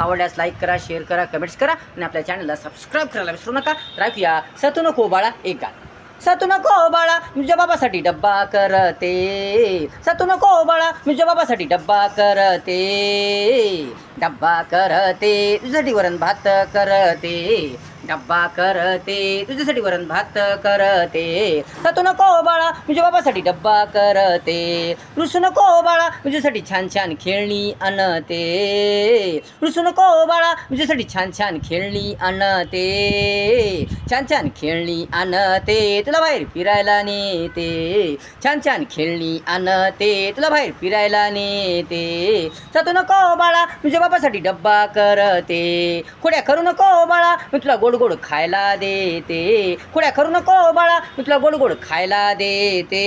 आवडल्यास लाईक करा शेअर करा कमेंट्स करा आणि आपल्या चॅनलला सबस्क्राईब करायला विसरू नका. राखूया सतू नको बाळा एक गाणं. सतू नको बाळा तुझ्या बाबासाठी डब्बा करते. सतू नको बाळा तुझ्या बाबासाठी डब्बा करते. डब्बा करते. तुझ्यासाठी वरण भात करते. डब्बा करते तुझ्यासाठी वरण भात करते. सतू नको बाळा तुझ्या बाबासाठी डब्बा करते. रुसू नको बाळा तुझ्यासाठी छान छान खेळणी आणते. रुसू नको बाळा तुझ्यासाठी छान छान खेळणी आणते. छान छान खेळणी आणते तुला बाहेर फिरायला नेते. छान छान खेळणी आणते तुला बाहेर फिरायला नेते. सतू नको बाळा तुझ्या बाबासाठी डब्बा करते. खोड्या करू नको बाळा मी तुला गोड गोड खायला देते. खोड्या करू नको बाळा मी तुला गोड गोड खायला देते.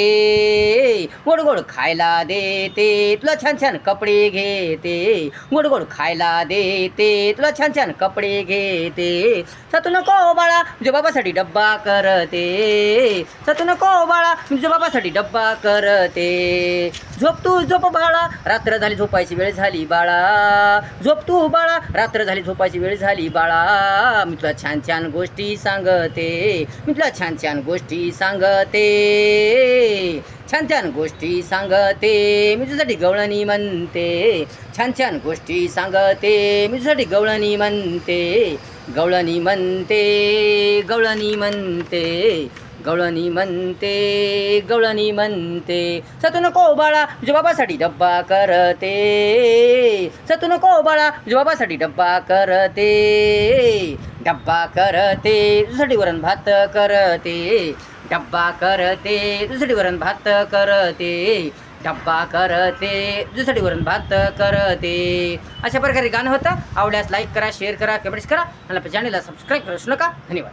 गोड गोड खायला देते तुला छान छान कपडे घेते. गोड गोड खायला देते तुला छान छान कपडे घेते. सतू नको बाळा तुझ्या बाबासाठी डब्बा करते. सतू नको बाळा तुझ्या बाबासाठी डब्बा करते. झोप तू झोप बाळा रात्र झाली झोपायची वेळ झाली बाळा. झोप तू बाळा रात्र झाली झोपायची वेळ झाली बाळा. मी तुला छान छान छान गोष्टी सांगते. मी तुला छान छान गोष्टी सांगते. छान छान गोष्टी सांगते. मी तुझ्यासाठी गवळणी म्हणते. छान छान गोष्टी सांगते. मी तुझ्यासाठी गवळणी म्हणते. गवळणी म्हणते. गवळणी म्हणते. गवळणी म्हणते. गवळणी म्हणते. सतू नको बाळा तुझ्या बाबासाठी डब्बा करते. सतू नको बाळा तुझ्या बाबासाठी डब्बा करते. डब्बा करते तुझ्यासाठी वरण भात करते. डब्बा करते तुझ्यासाठी वरण भात करते. डब्बा करते तुझ्यासाठी वरण भात करते. अशा प्रकारे गाणं होतं. आवडल्यास लाईक करा शेअर करा कमेंट्स करा. मला चॅनलला सबस्क्राईब करू नका. धन्यवाद.